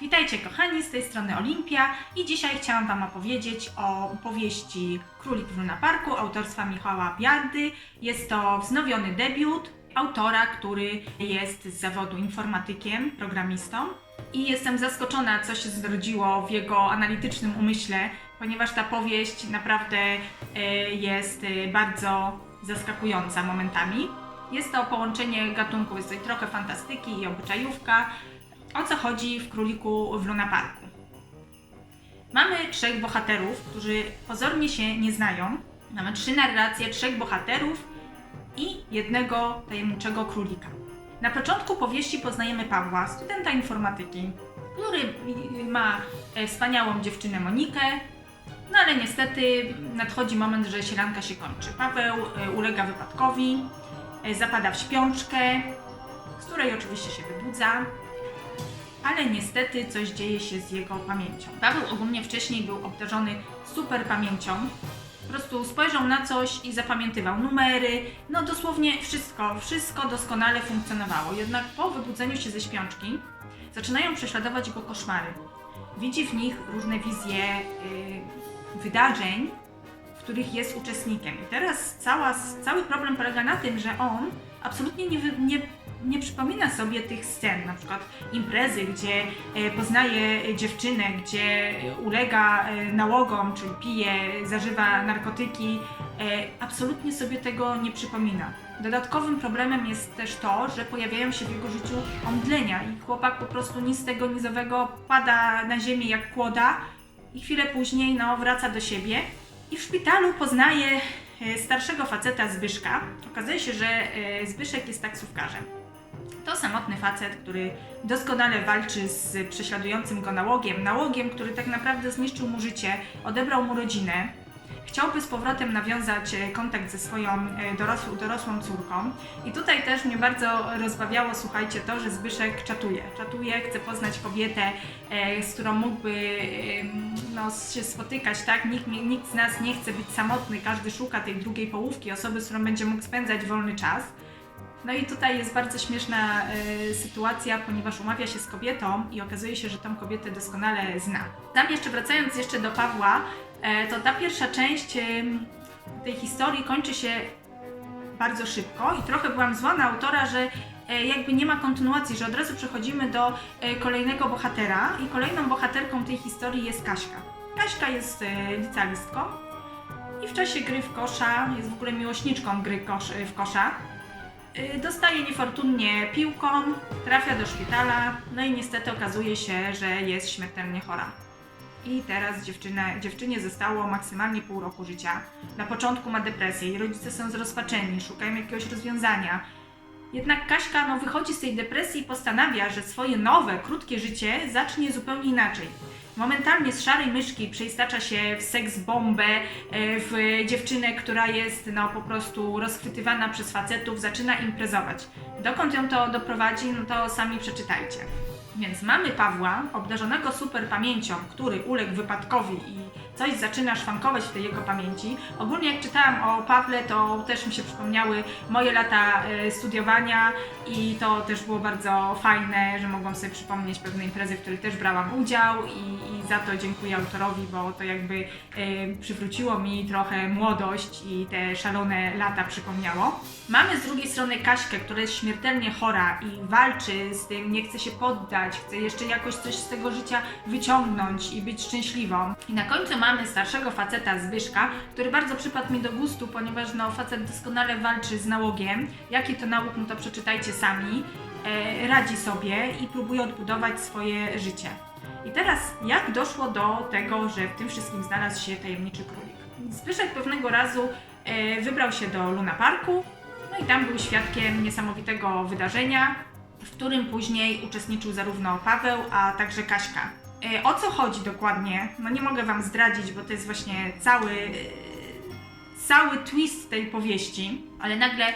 Witajcie kochani, z tej strony Olimpia i dzisiaj chciałam Wam opowiedzieć o powieści Królik w Luna Parku autorstwa Michała Biardy. Jest to wznowiony debiut autora, który jest z zawodu informatykiem, programistą. I jestem zaskoczona, co się zrodziło w jego analitycznym umyśle, ponieważ ta powieść naprawdę e, jest e, bardzo zaskakująca momentami. Jest to połączenie gatunków, jest tutaj trochę fantastyki i obyczajówka. O co chodzi w Króliku w Luna Parku? Mamy trzech bohaterów, którzy pozornie się nie znają. Mamy trzy narracje trzech bohaterów i jednego tajemniczego królika. Na początku powieści poznajemy Pawła, studenta informatyki, który ma e, wspaniałą dziewczynę Monikę, no ale niestety nadchodzi moment, że sielanka się kończy. Paweł e, ulega wypadkowi, zapada w śpiączkę, z której oczywiście się wybudza, ale niestety coś dzieje się z jego pamięcią. Paweł ogólnie wcześniej był obdarzony super pamięcią. Po prostu spojrzał na coś i zapamiętywał numery, no dosłownie wszystko, wszystko doskonale funkcjonowało. Jednak po wybudzeniu się ze śpiączki zaczynają prześladować go koszmary. Widzi w nich różne wizje y, wydarzeń, których jest uczestnikiem. I teraz cała, cały problem polega na tym, że on absolutnie nie, nie, nie przypomina sobie tych scen, na przykład imprezy, gdzie e, poznaje dziewczynę, gdzie ulega e, nałogom, czyli pije, zażywa narkotyki, e, absolutnie sobie tego nie przypomina. Dodatkowym problemem jest też to, że pojawiają się w jego życiu omdlenia i chłopak po prostu nic z tego nizowego pada na ziemię jak kłoda i chwilę później no, wraca do siebie i w szpitalu poznaje e, starszego faceta Zbyszka. Okazuje się, że e, Zbyszek jest taksówkarzem. To samotny facet, który doskonale walczy z prześladującym go nałogiem. Nałogiem, który tak naprawdę zniszczył mu życie, odebrał mu rodzinę. Chciałby z powrotem nawiązać e, kontakt ze swoją e, dorosłą, dorosłą córką. I tutaj też mnie bardzo rozbawiało, słuchajcie, to, że Zbyszek czatuje. Czatuje, chce poznać kobietę, e, z którą mógłby no, się spotykać, tak? Nikt, nikt z nas nie chce być samotny, każdy szuka tej drugiej połówki, osoby, z którą będzie mógł spędzać wolny czas. No i tutaj jest bardzo śmieszna e, sytuacja, ponieważ umawia się z kobietą i okazuje się, że tą kobietę doskonale zna. Tam jeszcze wracając jeszcze do Pawła, to ta pierwsza część tej historii kończy się bardzo szybko i trochę byłam zła na autora, że e, jakby nie ma kontynuacji, że od razu przechodzimy do e, kolejnego bohatera i kolejną bohaterką tej historii jest Kaśka. Kaśka jest e, licealistką i w czasie gry w kosza, jest w ogóle miłośniczką gry w kosza, dostaje niefortunnie piłką, trafia do szpitala, no i niestety okazuje się, że jest śmiertelnie chora. I teraz dziewczynę, dziewczynie zostało maksymalnie pół roku życia. Na początku ma depresję, jej rodzice są zrozpaczeni, szukają jakiegoś rozwiązania. Jednak Kaśka no, wychodzi z tej depresji i postanawia, że swoje nowe, krótkie życie zacznie zupełnie inaczej. Momentalnie z szarej myszki przeistacza się w seks bombę, e, w dziewczynę, która jest no, po prostu rozchwytywana przez facetów, zaczyna imprezować. Dokąd ją to doprowadzi, no to sami przeczytajcie. Więc mamy Pawła, obdarzonego super pamięcią, który uległ wypadkowi i coś zaczyna szwankować w tej jego pamięci. Ogólnie jak czytałam o Pawle, to też mi się przypomniały moje lata e, studiowania i to też było bardzo fajne, że mogłam sobie przypomnieć pewne imprezy, w których też brałam udział i, i za to dziękuję autorowi, bo to jakby e, przywróciło mi trochę młodość i te szalone lata przypomniało. Mamy z drugiej strony Kaśkę, która jest śmiertelnie chora i walczy z tym, nie chce się poddać, chce jeszcze jakoś coś z tego życia wyciągnąć i być szczęśliwą. I na końcu mamy starszego faceta Zbyszka, który bardzo przypadł mi do gustu, ponieważ no, facet doskonale walczy z nałogiem. Jaki to nałóg, no to przeczytajcie sami. E, radzi sobie i próbuje odbudować swoje życie. I teraz, jak doszło do tego, że w tym wszystkim znalazł się tajemniczy królik? Zbyszek pewnego razu e, wybrał się do Luna Parku, no i tam był świadkiem niesamowitego wydarzenia, w którym później uczestniczył zarówno Paweł, a także Kaśka. E, O co chodzi dokładnie? No nie mogę Wam zdradzić, bo to jest właśnie cały, e, cały twist tej powieści, ale nagle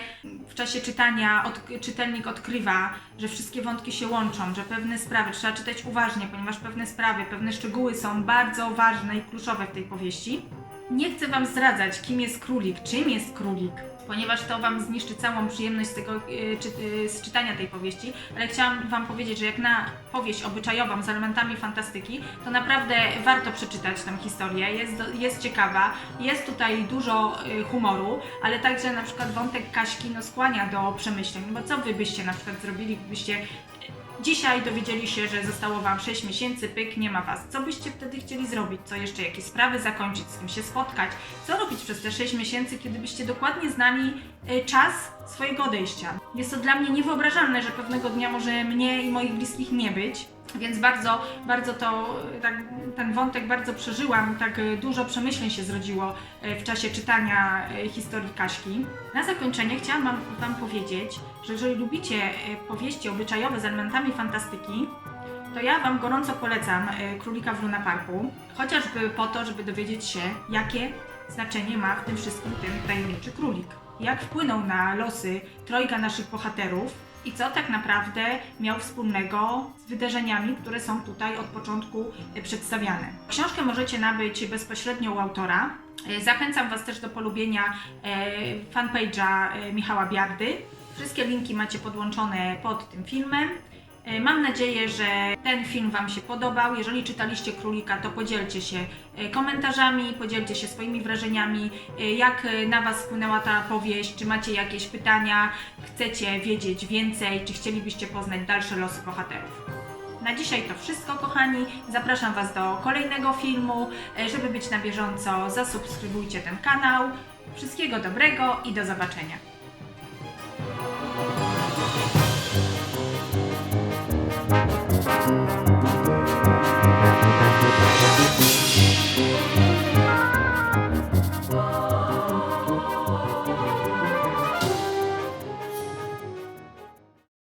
w czasie czytania od, czytelnik odkrywa, że wszystkie wątki się łączą, że pewne sprawy trzeba czytać uważnie, ponieważ pewne sprawy, pewne szczegóły są bardzo ważne i kluczowe w tej powieści. Nie chcę Wam zdradzać, kim jest królik, czym jest królik, ponieważ to Wam zniszczy całą przyjemność z, tego, y, czy, y, z czytania tej powieści, ale chciałam Wam powiedzieć, że jak na powieść obyczajową z elementami fantastyki, to naprawdę warto przeczytać tę historię, jest, jest ciekawa, jest tutaj dużo y, humoru, ale także na przykład wątek Kaśki no, skłania do przemyśleń, bo co Wy byście na przykład zrobili, gdybyście Dzisiaj dowiedzieli się, że zostało Wam 6 miesięcy, pyk, nie ma Was. Co byście wtedy chcieli zrobić? Co jeszcze? Jakie sprawy zakończyć? Z kim się spotkać? Co robić przez te 6 miesięcy, kiedy byście dokładnie znali y, czas swojego odejścia? Jest to dla mnie niewyobrażalne, że pewnego dnia może mnie i moich bliskich nie być. Więc bardzo, bardzo to, y, tak, ten wątek bardzo przeżyłam, tak y, dużo przemyśleń się zrodziło y, w czasie czytania historii Kaśki. Na zakończenie chciałam wam, wam powiedzieć, że jeżeli lubicie powieści obyczajowe z elementami fantastyki, to ja Wam gorąco polecam Królika w Luna Parku, chociażby po to, żeby dowiedzieć się, jakie znaczenie ma w tym wszystkim ten tajemniczy królik. Jak wpłynął na losy trojga naszych bohaterów i co tak naprawdę miał wspólnego z wydarzeniami, które są tutaj od początku y, przedstawiane. Książkę możecie nabyć bezpośrednio u autora. Y, Zachęcam Was też do polubienia y, fanpage'a Michała Biardy. Wszystkie linki macie podłączone pod tym filmem. E, Mam nadzieję, że ten film Wam się podobał. Jeżeli czytaliście Królika, to podzielcie się e, komentarzami, podzielcie się swoimi wrażeniami, e, jak na Was wpłynęła ta powieść, czy macie jakieś pytania, chcecie wiedzieć więcej, czy chcielibyście poznać dalsze losy bohaterów. Na dzisiaj to wszystko, kochani. Zapraszam Was do kolejnego filmu. Żeby być na bieżąco, zasubskrybujcie ten kanał. Wszystkiego dobrego i do zobaczenia.